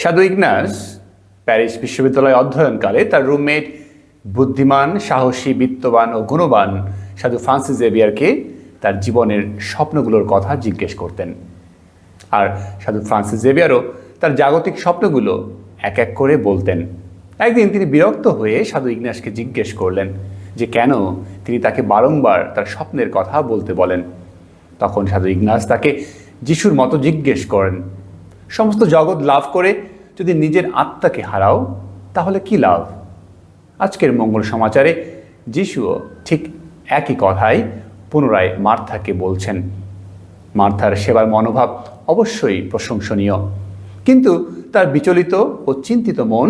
সাধু ইগনাস প্যারিস বিশ্ববিদ্যালয়ে অধ্যয়নকালে তার রুমমেট, বুদ্ধিমান, সাহসী, বিত্তবান ও গুণবান সাধু ফ্রান্সিস জেভিয়ারকে তার জীবনের স্বপ্নগুলোর কথা জিজ্ঞেস করতেন। আর সাধু ফ্রান্সিস জেভিয়ারও তার জাগতিক স্বপ্নগুলো এক এক করে বলতেন। একদিন তিনি বিরক্ত হয়ে সাধু ইগনাসকে জিজ্ঞেস করলেন যে কেন তিনি তাকে বারংবার তার স্বপ্নের কথা বলতে বলেন। তখন সাধু ইগনাস তাকে যিশুর মতো জিজ্ঞেস করেন। সমস্ত জগৎ লাভ করে যদি নিজের আত্মাকে হারাও, তাহলে কি লাভ? আজকের মঙ্গল সমাচারে যিশুও ঠিক একই কথাই পুনরায় মার্থাকে বলছেন। মার্থার সেবার মনোভাব অবশ্যই প্রশংসনীয়। কিন্তু তার বিচলিত ও চিন্তিত মন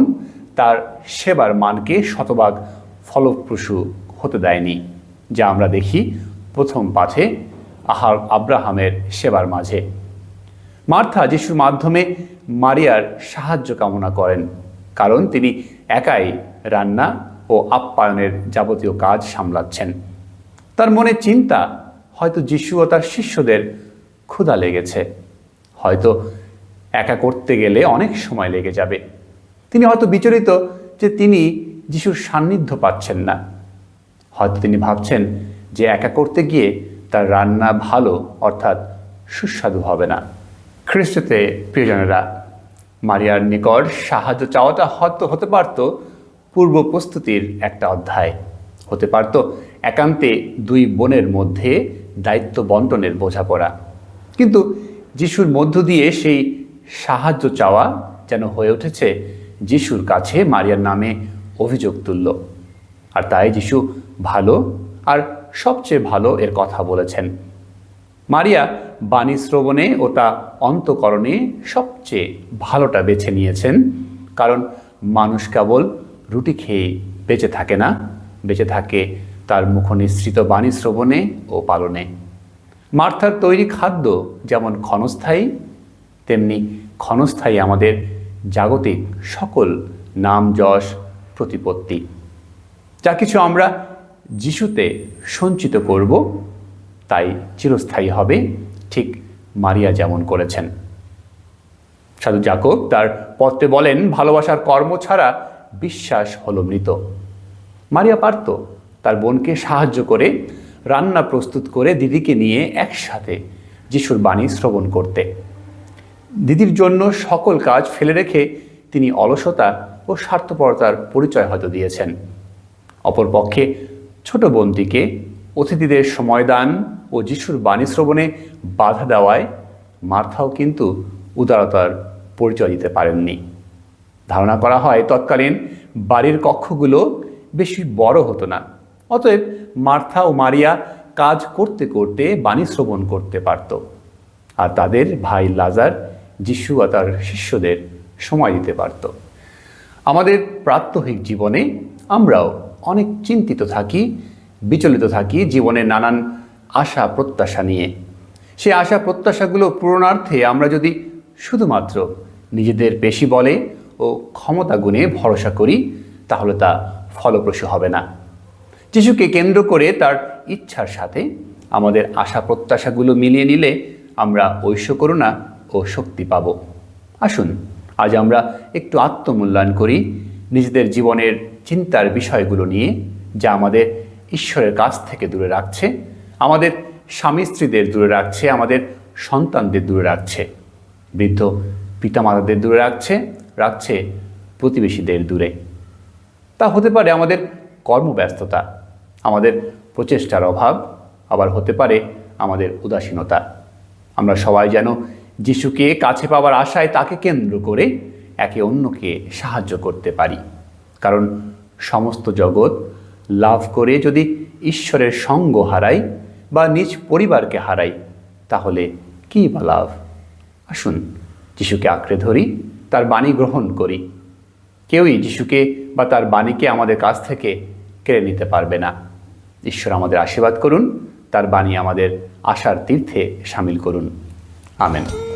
তার সেবার মানকে শতভাগ ফলপ্রসূ হতে দেয়নি, যা আমরা দেখি প্রথম পাঠে আহার আব্রাহামের সেবার মাঝে। মার্থা যিশুর মাধ্যমে মারিয়ার সাহায্য কামনা করেন। কারণ তিনি একাই রান্না ও আপ্যায়নের যাবতীয় কাজ সামলাচ্ছেন। তার মনে চিন্তা, হয়তো যিশু ও তার শিষ্যদের ক্ষুধা লেগেছে। হয়তো একা করতে গেলে অনেক সময় লেগে যাবে। তিনি হয়তো বিচলিত যে তিনি যিশুর সান্নিধ্য পাচ্ছেন না। হয়তো তিনি ভাবছেন যে একা করতে গিয়ে তার রান্না ভালো, অর্থাৎ সুস্বাদু হবে না। খ্রিস্টতে প্রিয়জনেরা মারিয়ার নিকট সাহায্য চাওয়াটা হয়তো হতে পারত পূর্ব প্রস্তুতির একটা অধ্যায়। হতে পারত একান্তে দুই বোনের মধ্যে দায়িত্ব বন্টনের বোঝাপড়া। কিন্তু যিশুর মধ্য দিয়ে সেই সাহায্য চাওয়া যেন হয়ে উঠেছে, যিশুর কাছে মারিয়ার নামে অভিযোগ তুলল। আর তাই যিশু ভালো আর সবচেয়ে ভালো এর কথা বলেছেন। মারিয়া বাণী শ্রবণে ও তা অন্তকরণে সবচেয়ে ভালোটা বেছে নিয়েছেন। কারণ মানুষ কেবল রুটি খেয়ে বেঁচে থাকে না, বেঁচে থাকে তার মুখনিসৃত বাণী শ্রবণে ও পালনে। মার্থার তৈরি খাদ্য যেমন ক্ষণস্থায়ী, তেমনি ক্ষণস্থায়ী আমাদের জাগতিক সকল নাম যশ প্রতিপত্তি। যা কিছু আমরা যিশুতে সঞ্চিত করব তাই চিরস্থায়ী হবে, ঠিক মারিয়া যেমন করেছেন। সাধু জাকব তার পত্রে বলেন, ভালোবাসার কর্ম ছাড়া বিশ্বাস হলো মৃত। মারিয়া পারত তার বোনকে সাহায্য করে রান্না প্রস্তুত করে দিদিকে নিয়ে একসাথে যিশুর বাণী শ্রবণ করতে। দিদির জন্য সকল কাজ ফেলে রেখে তিনি অলসতা ও স্বার্থপরতার পরিচয় হয়তো দিয়েছেন। অপরপক্ষে ছোট বোনটিকে অতিথিদের সময়দান ও যিশুর বাণী শ্রবণে বাধা দেওয়ায় মার্থাও কিন্তু উদারতার পরিচয় দিতে পারেননি। ধারণা করা হয় তৎকালীন বাড়ির কক্ষগুলো বেশি বড় হতো না। অতএব মার্থা ও মারিয়া কাজ করতে করতে বাণী শ্রবণ করতে পারত। আর তাদের ভাই লাজার, যিশু আর তার শিষ্যদের সময় দিতে পারত। আমাদের প্রাত্যহিক জীবনে আমরাও অনেক চিন্তিত থাকি বিচলিত থাকি জীবনের নানান আশা প্রত্যাশা নিয়ে। সে আশা প্রত্যাশাগুলো পূরণার্থে আমরা যদি শুধুমাত্র নিজেদের পেশি বলে ও ক্ষমতা গুণে ভরসা করি, তাহলে তা ফলপ্রসূ হবে না। যিশুকে কেন্দ্র করে তার ইচ্ছার সাথে আমাদের আশা প্রত্যাশাগুলো মিলিয়ে নিলে আমরা ঐশ্য করুণা ও শক্তি পাব। আসুন, আজ আমরা একটু আত্মমূল্যায়ন করি নিজেদের জীবনের চিন্তার বিষয়গুলো নিয়ে, যা আমাদের ঈশ্বরের কাছ থেকে দূরে রাখছে, আমাদের স্বামী স্ত্রীদের দূরে রাখছে, আমাদের সন্তানদের দূরে রাখছে, বৃদ্ধ পিতামাতাদের দূরে রাখছে রাখছে প্রতিবেশীদের দূরে। তা হতে পারে আমাদের কর্মব্যস্ততা, আমাদের প্রচেষ্টার অভাব, আবার হতে পারে আমাদের উদাসীনতা। আমরা সবাই যেন যিশুকে কাছে পাওয়ার আশায় তাকে কেন্দ্র করে একে অন্যকে সাহায্য করতে পারি। কারণ সমস্ত জগৎ লাভ করে যদি ঈশ্বরের সঙ্গ হারাই বা নিজ পরিবারকে হারাই, তাহলে কী বা লাভ? আসুন যিশুকে আঁকড়ে ধরি, তার বাণী গ্রহণ করি। কেউই যিশুকে বা তার বাণীকে আমাদের কাছ থেকে কেড়ে নিতে পারবে না। ঈশ্বর আমাদের আশীর্বাদ করুন, তার বাণী আমাদের আশার তীর্থে সামিল করুন। আমেন।